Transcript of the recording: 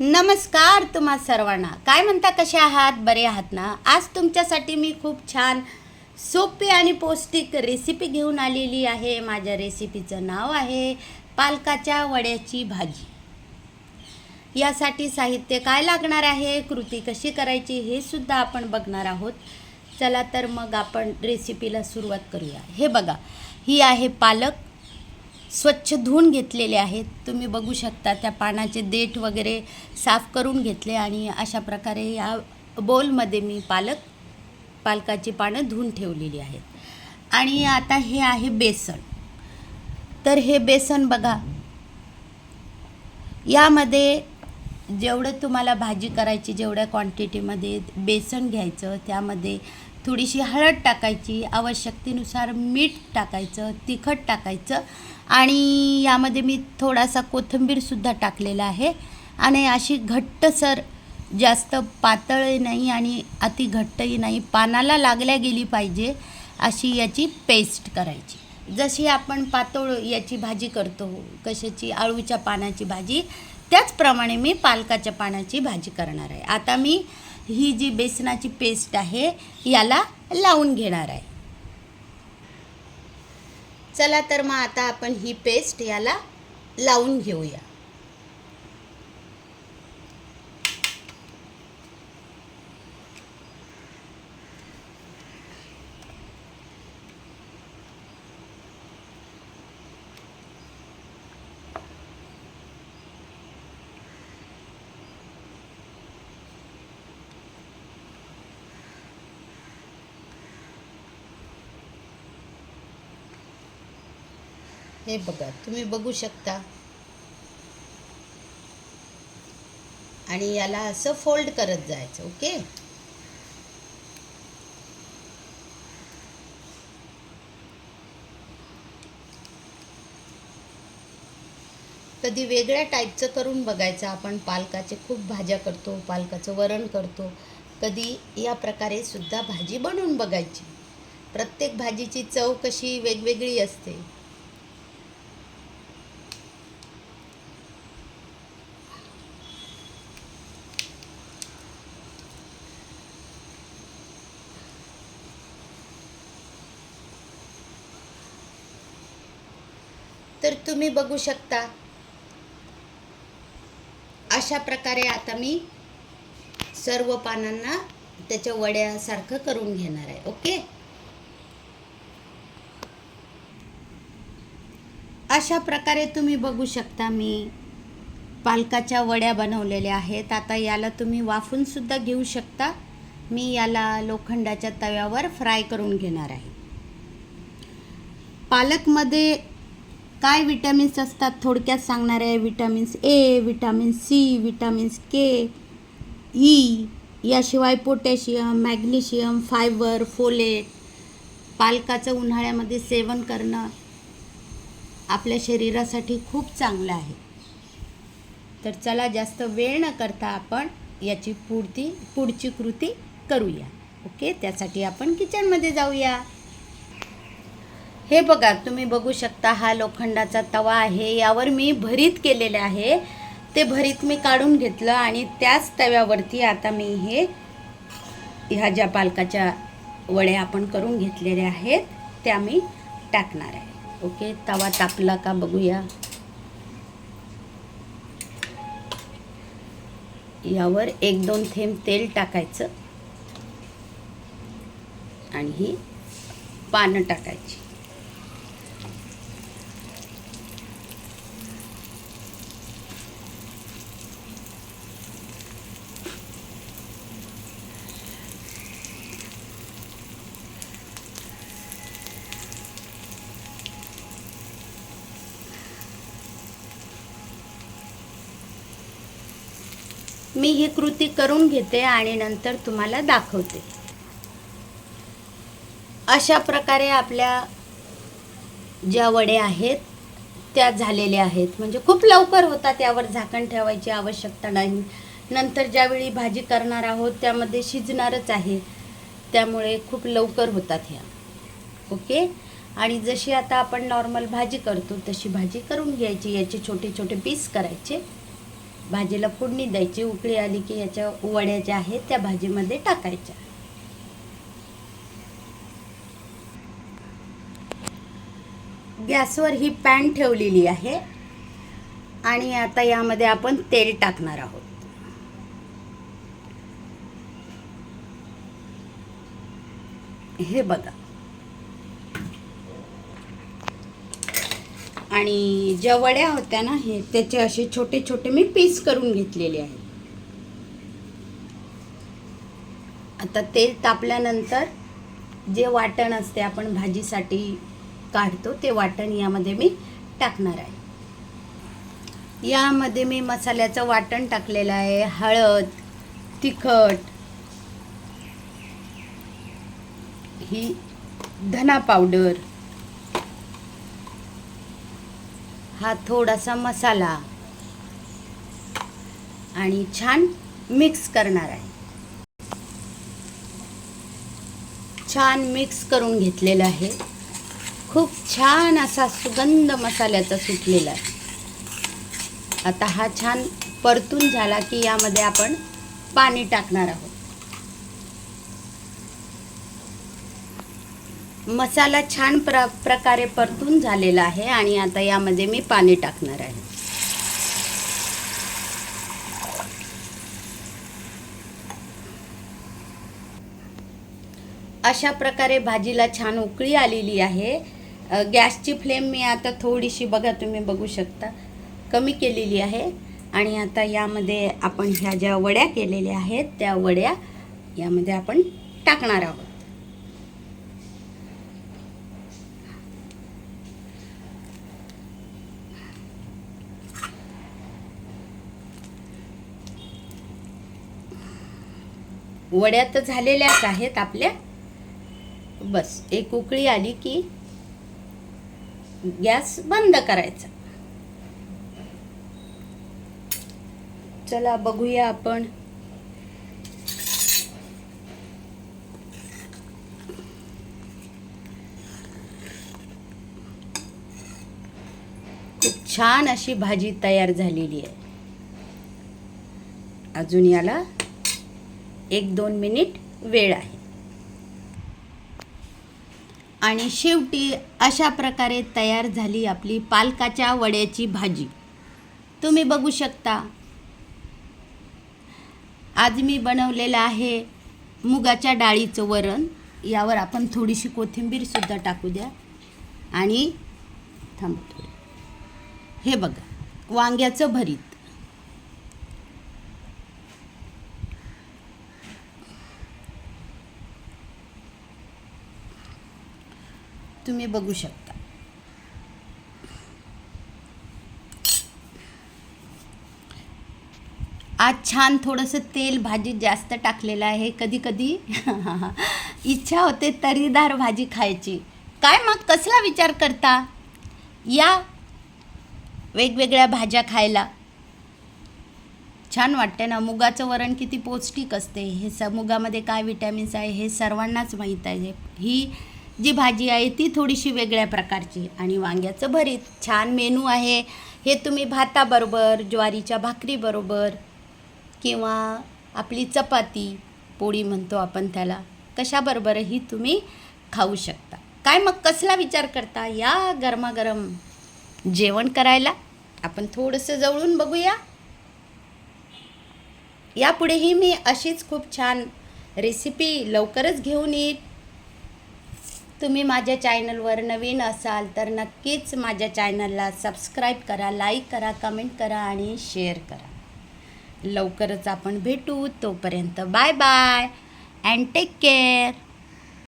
नमस्कार तुम्हा सर्वांना. काय म्हणता कसे आहात? बरे आहात ना? आज तुमच्यासाठी मी खूप छान सोपी आणि पौष्टिक रेसिपी घेऊन आलेली आहे. माझ्या रेसिपीचं नाव आहे पालकाच्या वड्याची भाजी. यासाठी साहित्य काय लागणार आहे? कृती कशी करायची? हे सुद्धा आपण बघणार आहोत. चला तर मग आपण रेसिपीला सुरुवात करूया. हे बघा ही आहे पालक. स्वच्छ धुवून घेतलेले आहेत. तुम्ही बघू शकता त्या पानाचे देठ वगैरे साफ करून घेतले आणि अशा प्रकारे या बोलमध्ये मी पालक पालकाची पानं धुवून ठेवलेली आहेत. आणि आता हे आहे बेसन. तर हे बेसन बघा. यामध्ये जेवढं तुम्हाला भाजी करायची जेवढ्या क्वांटिटीमध्ये बेसन घ्यायचं त्यामध्ये थोडीशी हळद टाकायची आवश्यकतेनुसार मीठ टाकायचं तिखट टाकायचं आणि यामध्ये मी थोडासा कोथिंबीरसुद्धा टाकलेला आहे. आणि अशी घट्टसर जास्त पातळही नाही आणि अति घट्टही नाही पानाला लागल्या गेली पाहिजे अशी याची पेस्ट करायची. जशी आपण पातोळ याची भाजी करतो कशाची? आळूच्या पानाची भाजी. त्याचप्रमाणे मी पालकाच्या पानाची भाजी करणार आहे. आता मी ही जी बेसनाची पेस्ट आहे याला लावून घेणार आहे. चला तर मग आता आपण ही पेस्ट याला लावून घेऊया. हे बघा तुम्ही बघू शकता. आणि याला असं फोल्ड करत जायचं ओके कधी वेगळ्या टाईपचं करून बघायचं आपण पालकाचे खूप भाज्या करतो पालकाचं वरण करतो. कधी या प्रकारे सुद्धा भाजी बनवून बघायची. प्रत्येक भाजीची चव कशी वेगवेगळी असते. तर तुम्ही बघू शकता. अशा प्रकारे आता मी सर्व पानांना त्याच्या वड्यासारखं करून घेणार आहे. ओके? अशा प्रकारे तुम्ही बघू शकता मी पालकाच्या वड्या बनवलेल्या आहेत. आता याला तुम्ही वाफून सुद्धा घेऊ शकता. मी याला लोखंडाच्या तव्यावर फ्राय करून घेणार आहे. पालकमध्ये काय विटॅमिन्स असतात? थोडक्यात सांगणार आहे. Vitamins A vitamin C vitamins K E याशिवाय पोटॅशियम मॅग्नेशियम फायबर फोलेट पालकाचं उन्हाळ्यामध्ये सेवन करणं आपल्या शरीरासाठी खूप चांगलं आहे. तर चला जास्त वेळ न करता आपण याची पुढती पुढची कृती करूया. ओके त्यासाठी आपण किचनमध्ये जाऊया. हे बघा तुम्ही बघू शकता हा लोखंडाचा तवा आहे. यावर मी भरीत केलेले आहे. ते भरीत मी काढून घेतलं आणि त्याच तव्यावरती आता मी हे ह्या ज्या पालकाच्या वड्या आपण करून घेतलेल्या आहेत त्या मी टाकणार आहे. ओके तवा तापला का बघूया. यावर एक दोन थेंब तेल टाकायचं. आणि ही पानं टाकायची. मी ही कृती करून घेते आणि नंतर तुम्हाला दाखवते. अशा प्रकारे आपल्या ज्या वड्या आहेत त्या झालेल्या आहेत. म्हणजे खूप लवकर होतात त्यावर झाकण ठेवायची आवश्यकता नाही. नंतर ज्यावेळी भाजी करणार आहोत त्यामध्ये शिजणारच आहे. त्यामुळे खूप लवकर होतात ह्या. ओके? आणि जशी आता आपण नॉर्मल भाजी करतो तशी भाजी करून घ्यायची. याचे छोटे छोटे पीस करायचे. भाजीला फोडणी द्यायची उकळी आली की याच्या वड्या ज्या आहेत त्या भाजीमध्ये टाकायच्या. गॅसवर ही पॅन ठेवलेली आहे आणि आता यामध्ये आपण तेल टाकणार आहोत. हे बघा. आणि ज्या वड्या होत्या ना हे त्याचे असे छोटे छोटे मी पीस करून घेतलेले आहेत. आता तेल तापल्यानंतर जे वाटण असते आपण भाजीसाठी काढतो ते वाटण यामध्ये मी टाकणार आहे. यामध्ये मी मसाल्याचं वाटण टाकलेलं आहे. हळद तिखट ही धना पावडर हा थोडासा मसाला. आणि छान मिक्स करणार आहे. छान मिक्स करून घेतलेलं आहे. खूप छान असा सुगंध मसाल्याचा सुटलेला आहे. आता हा छान परतून झाला की यामध्ये आपण पाणी टाकणार आहोत. मसाला छान प्र प्रकारे परतून झालेला आहे आणि आता यामध्ये मी पाणी टाकणार आहे. अशा प्रकारे भाजीला छान उकळी आलेली आहे. गॅसची फ्लेम मी आता थोडीशी बघा तुम्ही बघू शकता कमी केलेली आहे. आणि आता यामध्ये आपण ह्या ज्या वड्या केलेल्या आहेत त्या वड्या यामध्ये आपण टाकणार आहोत. वड्या तर झालेल्याच आहेत आपल्या. बस एक उकळी आली की गॅस बंद करायचा. चला बघूया आपण. खूप छान अशी भाजी तयार झालेली आहे. अजून याला एक दोन मिनिट वेळ आहे. आणि शेवटी अशा प्रकारे तयार झाली आपली पालकाच्या वड्याची भाजी. तुम्ही बघू शकता. आज मी बनवलेलं आहे मुगाच्या डाळीचं वरण. यावर आपण थोडीशी कोथिंबीरसुद्धा टाकू द्या. आणि थांब हे बघा वांग्याचं भरीत. तुम्ही बघू शकता. आज छान थोडंसं तेल भाजीत जास्त टाकलेलं आहे. कधी कधी इच्छा होते तरीदार भाजी खायची. काय मग? कसला विचार करता? या वेगवेगळ्या भाज्या खायला. छान वाटते ना? मुगाचं वरण किती पौष्टिक असते. हे स मुगामध्ये काय विटॅमिन्स आहे हे सर्वांनाच माहीत आहे. ही जी भाजी आहे ती थोडीशी वेगळ्या प्रकारची आणि वांग्याचं भरीत. छान मेनू आहे. हे तुम्ही भाताबरोबर ज्वारीच्या भाकरीबरोबर किंवा आपली चपाती पोळी म्हणतो आपण त्याला कशाबरोबरही तुम्ही खाऊ शकता. काय मग कसला विचार करता? या गरमागरम जेवण करायला. आपण थोडंसं जवळून बघूया. यापुढेही मी अशीच खूप छान रेसिपी लवकरच घेऊन येईल तुम्ही माझ्या चॅनलवर नवीन असाल तर नक्कीच माझ्या चॅनलला सबस्क्राईब करा लाईक करा कमेंट करा आणि शेअर करा. लवकरच आपण भेटू. तोपर्यंत bye bye and take care.